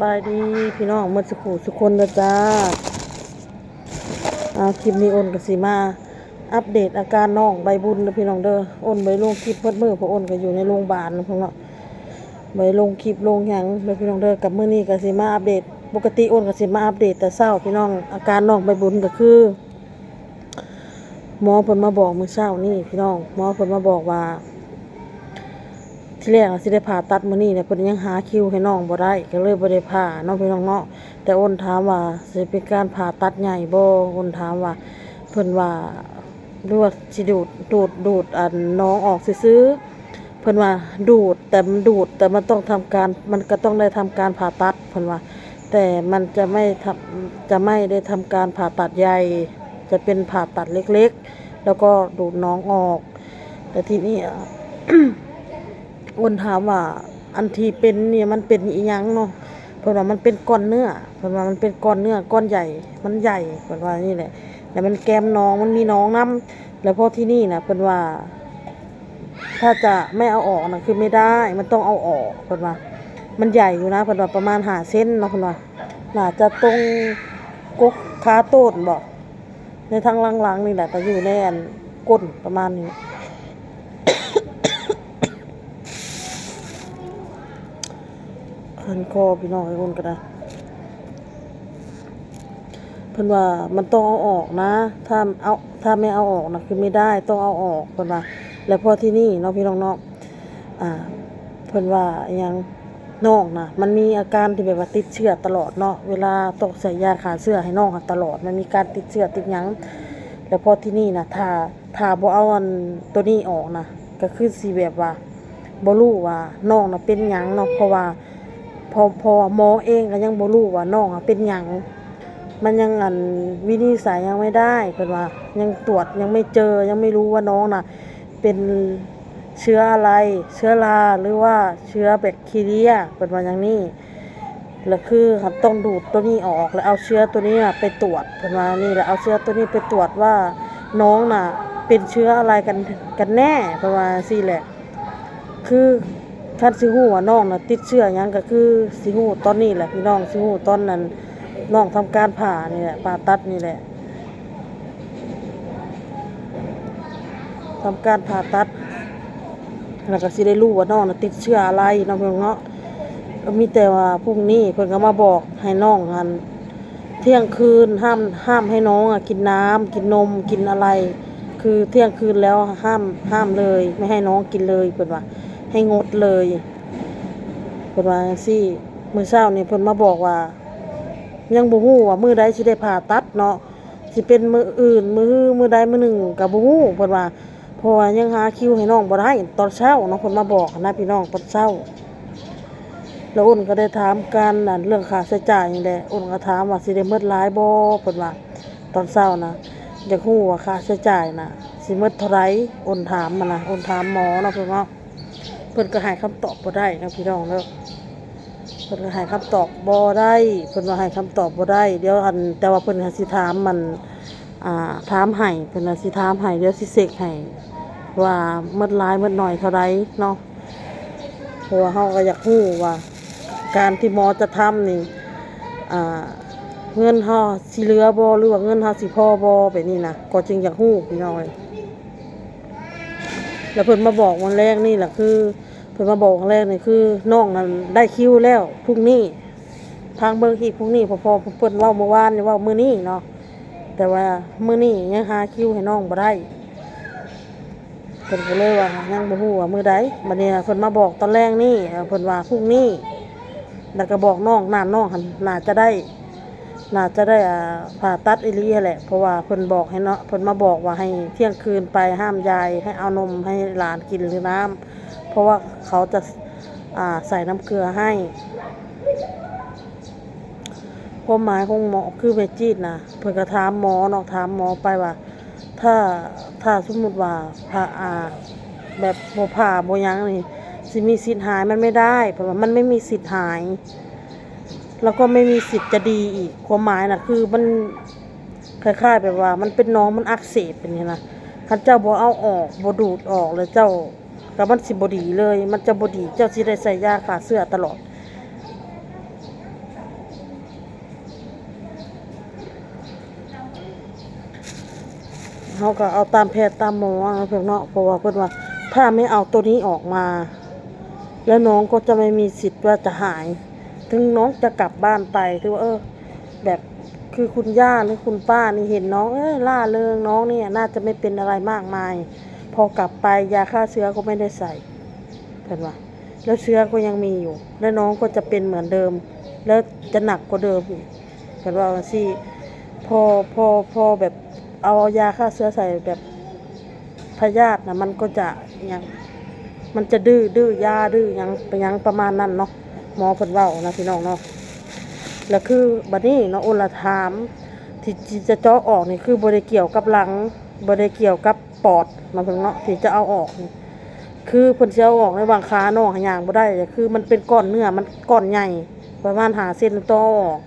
บายดีพี่น้องเมื่อสักครู่สุกคนนะจ้าอาคลิปนี้โอนกับสีมา อัปเดตอาการน้องใบบุญนะพี่น้องเด้อโอนใบลงคลิปเพื่อมือเพราะโอนก็อยู่ในโรงพยาบาลนะพี่น้องใบลงคลิปลงหยังเลยพี่น้องเด้อกับเมื้อนี้ก็สิมาอัปเดต ปกติโอนก็สิมาอัปเดตแต่เช้าพี่น้องอาการน้องใบบุญก็คือหมอเพิ่นมาบอกเมื้อเช้านี่พี่น้องหมอเพิ่นมาบอกว่า ที่แรกอะสิได้ผ่าตัดมื้อนี้เนี่ยเพิ่นยังหาคิวให้น้องบ่ได้ก็เลยบ่ได้ผ่าเน้องพี่น้องเนาะแต่อ้นถามว่าสิเป็นการผ่าตัดใหญ่บ่อ้นถามว่าเพิ่นว่าหรือว่าสิดูดดูดดูดอันน้องออกซื่อเพิ่นว่าดูดแต่มันดูดแต่มันต้องทำการมันก็ต้องได้ทำการผ่าตัดเพิ่นว่า แต่มันจะไม่ทำจะไม่ได้ทำการผ่าตัดใหญ่จะเป็นผ่าตัดเล็กๆ แล้วก็ดูดน้องออก แต่ทีนี้ อ้นถามว่า อันที่เป็นเนี่ยมันเป็นอีหยังเนาะเพิ่นว่ามันเป็นก้อนเนื้อเพิ่นว่ามันเป็นก้อนเนื้อก้อนใหญ่ มันใหญ่เพิ่นว่านี่แหละแล้วมันแกมน้องมันมีน้องนํแล้วพอที่นี่นะเพิ่นว่า ถ้าจะไม่เอาออกนะคือไม่ได้มันต้องเอาออกเพิ่นว่า มันใหญ่อยู่นะเพิ่นว่าประมาณ5เซนเนาะเพิ่นว่าน่าจะตรงกกขาโต้นบ่ในทางหลังๆนี่แหละแต่อยู่ในอันก้นประมาณนี้ คันคอพี่น้องไอ้คนก็ได้เพิ่นว่ามันต้องเอาออกนะ ถ้าเอาถ้าไม่เอาออกนะคือไม่ได้ต้องเอาออกเพิ่นว่า แล้วพอที่นี่เนาะพี่น้องเนาะอ่า เพิ่นว่ายังน้องนะมันมีอาการที่แบบว่าติดเชื้อตลอดเนาะเวลาตกใส่ยาขาเสื้อให้น้องตลอด มันมีการติดเชื้อติดยังแล้วพอที่นี่นะถ้าถ้าบ่เอาอันตัวนี้ออกนะก็คือสิแบบว่าบ่รู้ว่าน้องนะเป็นยังเนาะเพราะว่า พอพอหมอเองก็ยังบ่รู้ว่าน้องเป็นหยังมันยังอันวินิจฉัยยังไม่ได้เพิ่นว่า ยังตรวจยังไม่เจอยังไม่รู้ว่าน้องน่ะ เป็นเชื้ออะไร เชื้อราหรือว่าเชื้อแบคทีเรียเพิ่นว่าอย่างนี้แล้วคือต้องดูดตัวนี้ออกแล้วเอาเชื้อตัวนี้ไปตรวจเพิ่นว่านี่แล้วเอาเชื้อตัวนี้ไปตรวจว่าน้องน่ะ เป็นเชื้ออะไรกันกันแน่เพิ่นว่าซี่แหละ คือ ท่านสิฮู้ว่าน้องน่ะติดเชื้อหยังก็คือสิฮู้ตอนนี้แหละพี่น้องสิฮู้ตอนนั้นน้องทำการผ่านี่แหละผ่าตัดนี่แหละทำการผ่าตัดแล้วก็สิได้รู้ว่าน้องน่ะติดเชื้ออะไรเน้องเพิ่นเนาะก็มีแต่ว่าพรุ่งนี้เพิ่นก็มาบอกให้น้องหันเที่ยงคืนห้ามห้ามให้น้องอะกินน้ำกินนมกินอะไร คือเที่ยงคืนแล้วห้ามห้ามเลย ไม่ให้น้องกินเลยเพิ่นว่า ให้งดเลยเพิ่นว่าจังซี่มื้อเช้านี่เพิ่นมาบอกว่า ยังบ่ฮู้ว่ามื้อใดสิได้ผ่าตัดเนาะสิเป็นมืออื่นมือมือใดมือหนึ่งก็บ่ฮู้เพิ่นว่าเพราะว่ายังหาคิวให้น้องบ่ได้ตอนเช้าเนาะเพิ่นมาบอกนะพี่น้องตอนเช้า แล้วอ้นก็ได้ถามกันนั่นเรื่องค่าใช้จ่ายนี่แหละอ้นก็ถามว่าสิได้หมดหลายบ่เพิ่นว่าตอนเช้านะอยากฮู้ว่าค่าใช้จ่ายน่ะสิหมดเท่าไหร่อ้นถามมันะอ้นถามหมอเนาะเพิ่นว่า เพิ่นก็ให้คำตอบบ่ได้นะพี่น้องเด้อเพิ่นก็ให้คำตอบบ่ได้เพิ่นว่าให้คำตอบบ่ได้เดี๋ยวอันแต่ว่าเพิ่นสิถามมันอ่าถามให้เพิ่นน่ะสิถามให้เดี๋ยวสิเสกให้ว่าหมดหลายหมดน้อยเท่าใดเนาะเพราะว่าเฮาก็อยากฮู้ว่าการที่หมอจะทำนี่อ่าเงินเฮาสิเหลือบ่หรือว่าเงินเฮาสิพอบ่แบบนี้นะก็จึงอยากฮู้พี่น้องเอ้ย แล้วเพิ่นมาบอกวันแรกนี่แหละคือ เพิ่นมาบอกวันแรกนี่คือน้องนั้นได้คิวแล้วพรุ่งนี้ ทางเบิ่งอีกพรุ่งนี้พอพอเพิ่นเว้าเมื่อวานนี่เว้ามื้อนี้เนาะแต่ว่ามื้อนี้ยังหาคิวให้น้องบ่ได้เพิ่นก็เลยว่ายังบ่ฮู้ว่ามื้อใดบัดนี้เพิ่นมาบอกตอนแรกนี่เพิ่นว่าพรุ่งนี้แล้วก็บอกน้องน้าน้องหันน่าจะได้ น่าจะได้อ่าผ่าตัดอีหลีแหละ เพราะว่าเพิ่นบอกให้เนาะเพิ่นมาบอกว่าให้เที่ยงคืนไปห้ามยายให้เอานมให้หลานกินหรือน้ำเพราะว่าเขาจะอ่าใส่น้ำเกลือให้ ความหมายของหมอคือเวจีดนะเพิ่นก็ถามหมอเนาะถามหมอไปว่า ถ้าถ้าสมมุติว่าผ่าอ่าแบบบ่ผ่าบ่หยังนี่สิมีสิทธิ์หายมันไม่ได้ เพราะว่ามันไม่มีสิทธิ์หาย แล้วก็ไม่มีสิทธิ์จะดีอีกความหมายนะคือมันคล้ายๆแบบว่า มันเป็นน้องมันอักเสบเป็นไงนะคันเจ้าบ่เอาออกบ่ดูดออกเลยเจ้ากับมันสิบดีเลย มันจะบดีเจ้าสิได้ใส่ยาขาเสื้อตลอด เขาก็เอาตามแพทย์ตามหมอเพื่อนเนาะเพราะว่าเพื่อนว่า ถ้าไม่เอาตัวนี้ออกมา แล้วน้องก็จะไม่มีสิทธิ์ว่าจะหาย ถึงน้องจะกลับบ้านไปถือว่าเออ แบบคือคุณย่าหรือคุณป้านี่เห็นน้องเอ้ล่าเริงน้องเนี่ย น่าจะไม่เป็นอะไรมากมาย พอกลับไปยาฆ่าเชื้อก็ไม่ได้ใส่เพื่อนว่าแล้วเชื้อก็ยังมีอยู่ แล้วน้องก็จะเป็นเหมือนเดิม แล้วจะหนักกว่าเดิมอีกเพื่อนว่าสิพอพอพอแบบเอายาฆ่าเชื้อใส่แบบพยาธินะมันก็จะยังมันจะดื้อดื้อยาดื้อยังไปยังประมาณนั้นเนาะ หมอเพิ่นเว้านะพี่น้องเนาะแล้วคือบัดนี้เนาะโอลถามที่ที่จะเจาะออกนี่คือบ่ได้เกี่ยวกับหลังบ่ได้เกี่ยวกับปอดเนาะเพิ่นเนาะที่จะเอาออกนี่คือเพิ่นสิเอาออกในบางขาน้องหย่างบ่ได้คือมันเป็นก้อนเนื้อมันก้อนใหญ่ประมาณ5เซนต่อออก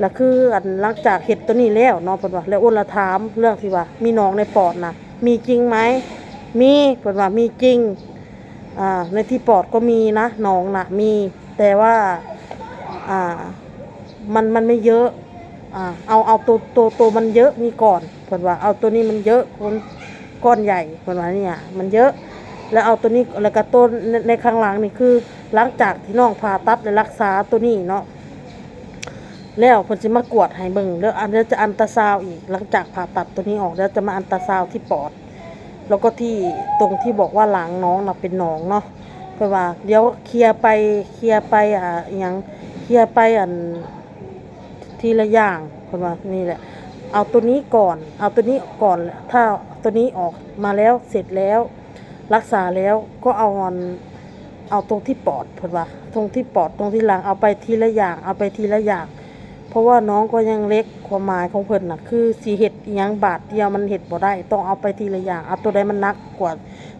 แล้วคืออันหลังจากเฮ็ดตัวนี้แล้วเนาะเพิ่นว่าแล้วโอละถามเรื่องที่ว่า มีหนองในปอดน่ะมีจริงไหมมีเพิ่นว่ามีจริงอ่าในที่ปอดก็มีนะหนองนะมี แต่ว่าอ่ามันมันไม่เยอะอ่าเอาเอาตัวตัวตัวมันเยอะนี่ก่อนเพิ่นว่าเอาตัวนี้มันเยอะคนก้อนใหญ่เพิ่นว่าเนี่ยมันเยอะ แล้วเอาตัวนี้แล้วก็ต้นในข้างหลังนี่คือ หลังจากที่น้องผ่าตัดและรักษาตัวนี้เนาะแล้วเพิ่นสิมากวดให้เบิ่งแล้วอันเดี๋ยวจะอันตราซาวอีกหลังจากผ่าตัดตัวนี้ออกแล้วจะมาอันตราซาวที่ปอด แล้วก็ที่ตรงที่บอกว่าหลังน้องน่ะเป็นหนองเนาะ ราะว่าเดี๋ยวเคลียร์ไปเคลียร์ไปอ่าอหยังเคลียร์ไปอันทีละอย่างเพราะว่านี่แหละ เอาตัวนี้ก่อน เอาตัวนี้ก่อน ถ้าตัวนี้ออกมาแล้วเสร็จแล้ว รักษาแล้วก็เอาอันเอาตรงที่ปอดเพราะว่า ตรงที่ปอดตรงที่หลังเอาไปทีละอย่าง เอาไปทีละอย่าง เพราะว่าน้องก็ยังเล็กความหมายของเพิ่นน่ะ คือสีเห็ดยังบาทเดียวมันเห็ดบ่ได้ ต้องเอาไปทีละอย่าง เอาตัวใดมันนักกว่า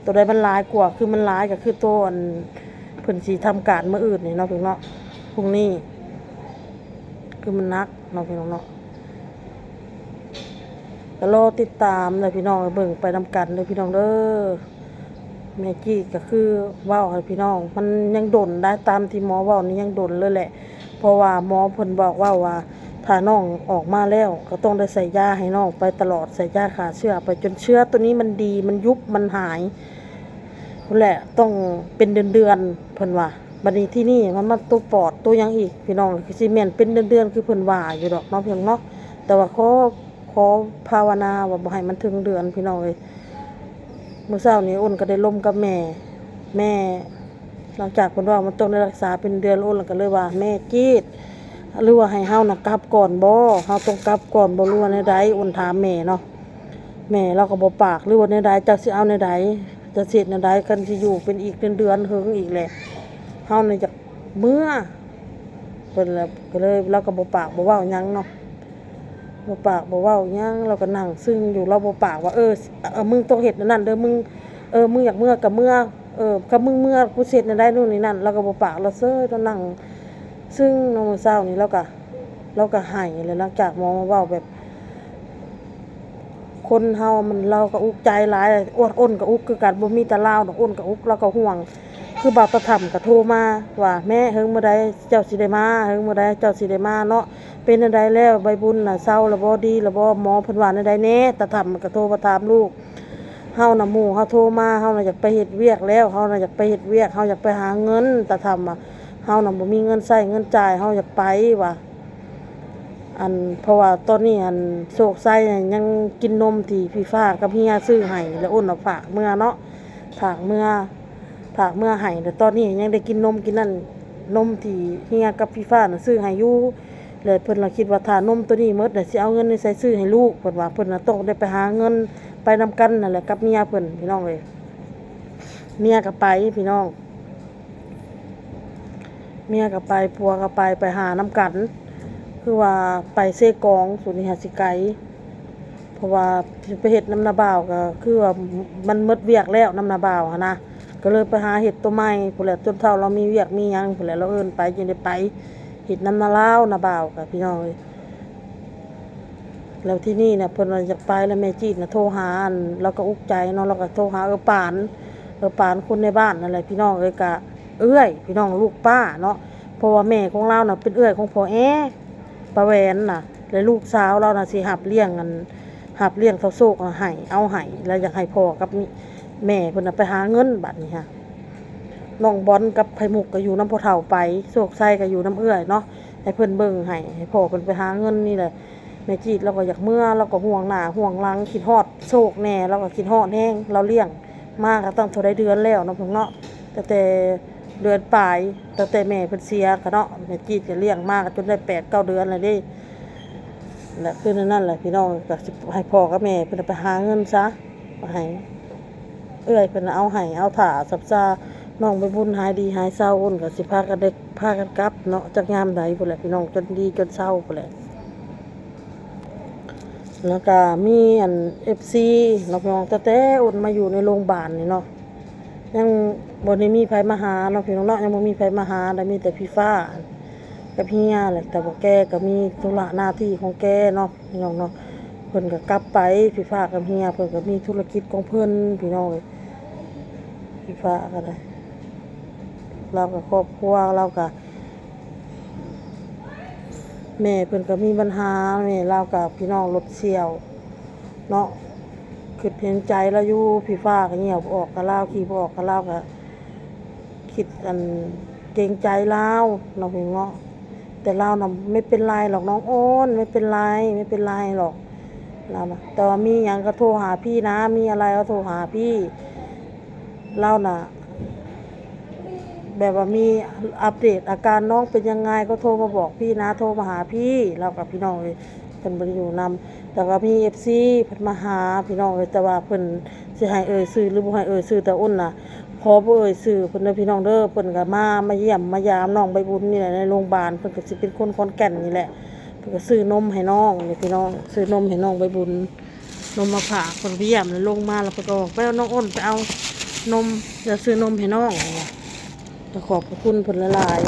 ตัวใดมันหลายกว่าคือมันหลายก็คือตัวอันเพิ่นสิทำการมื้ออื่นนี่เนาะพี่น้องเนาะพรุ่งนี้ คือมันนักเนาะพี่น้องเนาะก็รอติดตามเลยพี่น้องเบิ่งไปนำกันเลยพี่น้องเด้อแม่กี้ก็คือว้าให้พี่น้อง มันยังดนได้ตามที่หมอว้านี่ยังดนเลยแหละ เพราะว่าหมอเพิ่นบอกว่าว่า ถ้าน้องออกมาแล้ว ก็ต้องได้ใส่ยาให้น้องไปตลอดใส่ยาขาเชื้อไปจนเชื้อตัวนี้มันดีมันยุบมันหายนั่นแหละต้องเป็นเดือนๆเพิ่นว่าบัดนี้ที่นี่มันมาตัวปอดตัวยังอีกพี่น้องคือสิแม่นเป็นเดือนคือเพิ่นว่าอยู่ดอกเนาะเพียงเนาะแต่ว่าขอขอภาวนาว่าบ่ให้มันถึงเดือนพี่น้องเอ้ยมื้อเช้านี้อ้นก็ได้ล่มกับแม่แม่ หลังจากเพิ่นว่ามันต้องได้รักษาเป็นเดือนอ้นแล้วก็เลยว่า แม่จีด หรือว่าให้เฮานะกลับก่อนบ่เฮาต้องกลับก่อนบ่รู้ว่าในใดอ้นถามแม่เนาะแม่เราก็บ่ปากหรือว่าในใดจ้าสิเอาในใดจะเสร็จในใดกันสิอยู่เป็นอีกเดือนๆเฮิงอีกแหละเฮานี่จะเมื่อเพิ่นแล้วก็เลยเราก็บ่ปากบ่เว้าหยังเนาะบ่ปากบ่เว้าหยังเราก็นั่งซึ่งอยู่เราบ่ปากว่าเออเออมึงต้องเฮ็ดนั่นเด้อมึงเออมึงอยากเมื่อกับเมื่อเออกับมึงเมื่อกูเสร็จน่ะได้นู่นนี่นั่นเราก็บ่ปากเราเซ้ยเรานั่ง ซึ่งน้องมื้อเช้านี้เราก็เราก็ให้เลยหลังจากหมอมาเว้าแบบ คนเฮามันเราก็อุกใจหลายอ้วนอ้นก็อุกคือกันบ่มีแต่ลาวดอกอ้นก็อุกเราก็ห่วง คือบาตะถ่ำก็โทรมาว่าแม่เฮิงเมื่อใดเจ้าสิได้มาเฮิงเมื่อใดเจ้าสิได้มาเนาะเป็นอันใดแล้วใบบุญน่ะเศร้าแล้วบ่ดีแล้วบ่หมอเพิ่นว่าอันใดแน่ตะถ่ำมันก็โทรมาถามลูกเฮาน่ะหมู่เฮาโทรมาเฮาน่ะอยากไปเฮ็ดเวียกแล้วเฮาน่ะอยากไปเฮ็ดเวียกเฮาอยากไปหาเงินต่ทำอะ เฮาน่ะบ่มีเงินใช้เงินจ่ายเฮาอยากไปว่ะอันเพราะว่าตอนนี้อันโศกไส้ยังกินนมที่พี่ฟ้ากับเฮียซื้อให้แล้วอ้นเอาฝากเมื่อเนาะฝากเมื่อฝากเมื่อให้แต่ตอนนี้ยังได้กินนมกินนั่นนมที่เฮียกับพี่ฟ้าน่ะซื้อให้อยู่เลยเพิ่นละคิดว่าถ้านมตัวนี้หมดน่ะสิเอาเงินนี่ใส่ซื้อให้ลูกเพิ่นว่าเพิ่นน่ะต้องได้ไปหาเงินไปนำกันนั่นแหละกับเมียเพิ่นพี่น้องเลยเมียก็ไปพี่น้อง เมียก็ไปผัวก็ไปไปหาน้ำกัน คือว่าไปเซกองสุนิหาสิไกเพราะว่าไปเห็ดน้ำนาบ่าวก็คือว่ามันมดเวียกแล้วน้ำนาบ่าวนะก็เลยไปหาเห็ดตัวใหม่ผู้แหละจนเท่าเรามีเวียกมียังผู้แหละเราเอินไปจึงได้ไปเห็ดน้ำนาล้าวนาบ่าวกับพี่น้องเลยแล้วที่นี่เนี่ยเพิ่นว่าอยากไปแล้วแม่จีดนะโทรหาอันแล้วก็อุกใจเนาะแล้วก็โทรหาเออปานเออปานคนในบ้านนั่นแหละพี่น้องเอ้ยกะ เอื้อย พี่น้องลูกป้าเนาะเพราะว่าแม่ของเราเน่ะเป็นเอื้อยของพ่อแอป้าแวนน่ะ และลูกสาวเราน่ะสิหับเลี้ยงกันหับเลี้ยงเท่าโซกเอาให้เอาให้แล้วอยากให้พ่อกับแม่เพิ่นน่ะไปหาเงินบัดนี้ฮะน้องบอลกับไผมุกก็อยู่น้ำพ่อเฒ่าไปโศกไส้ก็อยู่น้ำเอื้อยเนาะให้เพิ่นเบิ่งให้ให้พ่อเพิ่นไปหาเงินนี่แหละแม่จีดเราก็อยากเมื่อเราก็ห่วงหน้าห่วงหลังคิดฮอดโศกแน่เราก็คิดฮอดแห้งเราเลี้ยงมาก็ตั้งเท่าใดเดือนแล้วเนาะเพิ่นเนาะแต่แต่ เดือนปลายตั้งแต่แม่เพิ่นเสียก็เนาะแม่จีดก็เลี้ยงมากจนได้8 9เก้าเดือนแล้วเด้และคือนั่นแหละพี่น้องก็สิให้พ่อกับแม่เพิ่นไปหาเงินซะให้เอื้อยเพิ่นเอาให้เอาถ่าสับซาน้องไปบุญหายดีหายเศร้าอ้นก็สิพากันได้พากันกลับเนาะจักยามใดพุ่นแหละพี่น้องจนดีจนเศร้าพุ่นแหละแล้วก็มีอัน FC น้องๆแต่แต่อ้นมาอยู่ในโรงพยาบาลนี่เนาะ ยังบ่ได้มีไผมาหาเนาะพี่น้องเนาะยังบ่มีไผมาหาได้มีแต่พี่ฟ้ากับเฮียแหละแต่ว่าแกก็มีธุระหน้าที่ของแกเนาะพี่น้องเนาะเพิ่นก็กลับไปพี่ฟ้ากับเฮียเพิ่นก็มีธุรกิจของเพิ่นพี่น้องเอ้ยพี่ฟ้าก็ได้เรากับครอบครัวเราก็แม่เพิ่นก็มีปัญหาแม่เรากับพี่น้องรถเสี่ยวเนาะ คิดเห็นใจเราอยู่พี่ฟ้าก็เหี่ยวบ่ออกกับเราขี่ออกกับเราก็คิดอันเกรงใจเราเราเพียงเนาะแต่เราน่ะไม่เป็นไรหรอกน้องโอ้นไม่เป็นไรไม่เป็นไรหรอกเรานะแต่ว่ามีอย่างก็โทรหาพี่นะ มีอะไรก็โทรหาพี่เราน่ะ แบบว่ามีอัปเดตอาการน้องเป็นยังไงก็โทรมาบอกพี่นะ โทรมาหาพี่เรากับพี่น้องเลยเพิ่นบ่ได้อยู่นำ แต่ว่ามี FC เพิ่นมาหาพี่น้องเลยแต่ว่าเพิ่นสิให้เอ่ยชื่อหรือบ่ให้เอ่ยชื่อแต่อ้นน่ะขอบ่เอ่ยชื่อเพิ่นเด้อพี่น้องเด้อเพิ่นก็มามาเยี่ยมมายามน้องใบบุญนี่แหละในโรงพยาบาลเพิ่นก็สิเป็นคนขอนแก่นนี่แหละเพิ่นก็ซื้อนมให้น้องนี่พี่น้องซื้อนมให้น้องใบบุญนมมาฝากเพิ่นไปเยี่ยมแล้วลงมาแล้วเพิ่นก็บอกไปเอาน้องอ้นไปเอานมจะซื้อนมให้น้องก็ขอบคุณเพิ่นหลาย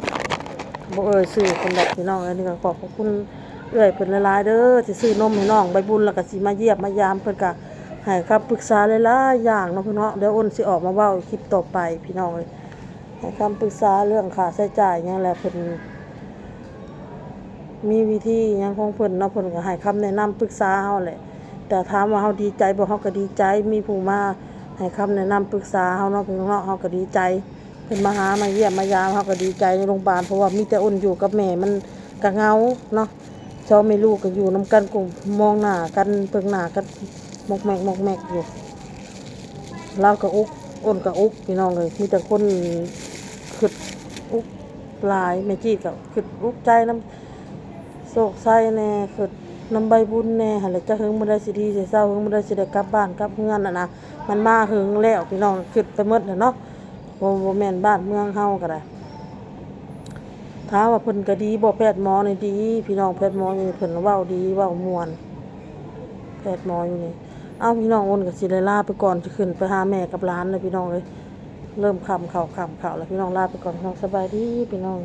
ๆบ่เอ่ยชื่อเพิ่นดอกพี่น้องอันนี้ก็ขอบคุณ เอื้อยเพิ่นหลายๆเด้อที่ซื้อนมให้น้องใบบุญแล้วก็สิมาเยียมมายามเพิ่นก็ให้คำปรึกษาหลายๆอย่างเนาะพี่น้องเดี๋ยวอ้นสิออกมาเว้าคลิปต่อไปพี่น้องเลยให้คำปรึกษาเรื่องค่าใช้จ่ายยังแหละเพิ่นมีวิธียังของเพิ่นเนาะเพิ่นก็ให้คำแนะนำปรึกษาเฮาแหละแต่ถามว่าเฮาดีใจบ่เฮาก็ดีใจมีผู้มาให้คำแนะนำปรึกษาเฮาเนาะพี่น้องเนาะเฮาก็ดีใจเพิ่นมาหามาเยี่ยมมายามเฮาก็ดีใจในโรงพยาบาลเพราะว่ามีแต่อ้นอยู่กับแม่มันก็เงาเนาะ ชอบแม่ลูกก็อยู่นํกันกุมองหน้ากันเบิ่งหน้ากันมกแมกมกแมกอยู่เรากับอุกอ้นกับอุกพี่น้องเลยมีแต่คนขึ้นอุกลายแม่จีกับขึ้นอุกใจน้ำโศกไส้แน่ขึ้นน้ำใบบุญแน่หันเลยจะหึงมันได้สิดีสิเศร้าหึงมันได้สิได้กลับบ้านกลับเมืองน่ะนะมันมาหึงแล้วพี่น้องขึ้นไปหมดน่ะเนาะบ่บ่แมนบ้านเมืองเฮาก็ได้ ถ้าว่าเพิ่นก็ดีบ่แพทย์หมอนี่ดี พี่น้องแพทย์หมอนี่เพิ่นเว้าดีเว้าม่วน แพทย์หมออยู่นี่ เอ้าพี่น้องโอนกับสิได้ลาไปก่อนจะขึ้นไปหาแม่กับร้านเลยพี่น้องเลย เริ่มคำเข่าคำเข่าแล้วพี่น้องลาไปก่อนพี่น้องสบายดีพี่น้อง